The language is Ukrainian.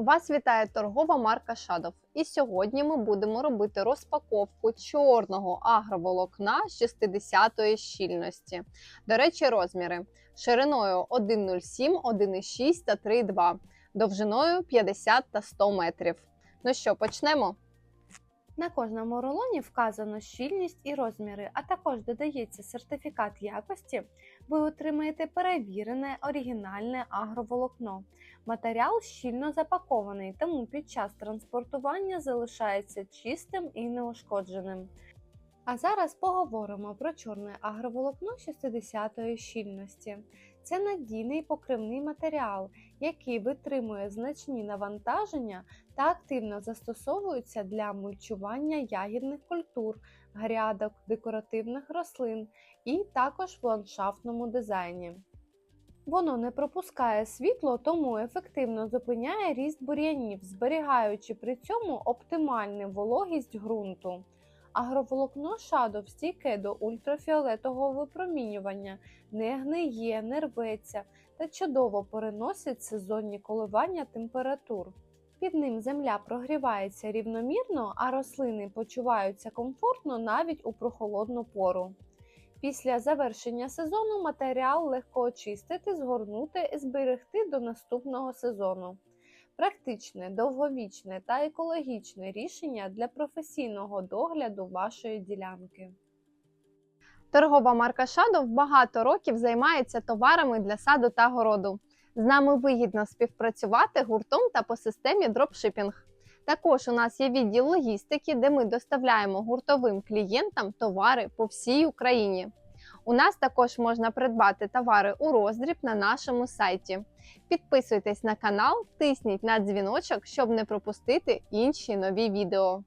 Вас вітає торгова марка Shadow. І сьогодні ми будемо робити розпаковку чорного агроволокна 60-ї щільності. До речі, розміри шириною 1,07, 1,6 та 3,2, довжиною 50 та 100 метрів. Ну що, почнемо? На кожному рулоні вказано щільність і розміри, а також додається сертифікат якості. Ви отримаєте перевірене оригінальне агроволокно. Матеріал щільно запакований, тому під час транспортування залишається чистим і неушкодженим. А зараз поговоримо про чорне агроволокно 60-ї щільності. Це надійний покривний матеріал, який витримує значні навантаження та активно застосовуються для мульчування ягідних культур, грядок, декоративних рослин і також в ландшафтному дизайні. Воно не пропускає світло, тому ефективно зупиняє ріст бур'янів, зберігаючи при цьому оптимальну вологість ґрунту. Агроволокно Shadow стійке до ультрафіолетового випромінювання, не гниє, не рветься та чудово переносить сезонні коливання температур. Під ним земля прогрівається рівномірно, а рослини почуваються комфортно навіть у прохолодну пору. Після завершення сезону матеріал легко очистити, згорнути і зберегти до наступного сезону. Практичне, довговічне та екологічне рішення для професійного догляду вашої ділянки. Торгова марка Shadow багато років займається товарами для саду та городу. З нами вигідно співпрацювати гуртом та по системі дропшипінг. Також у нас є відділ логістики, де ми доставляємо гуртовим клієнтам товари по всій Україні. У нас також можна придбати товари у роздріб на нашому сайті. Підписуйтесь на канал, тисніть на дзвіночок, щоб не пропустити інші нові відео.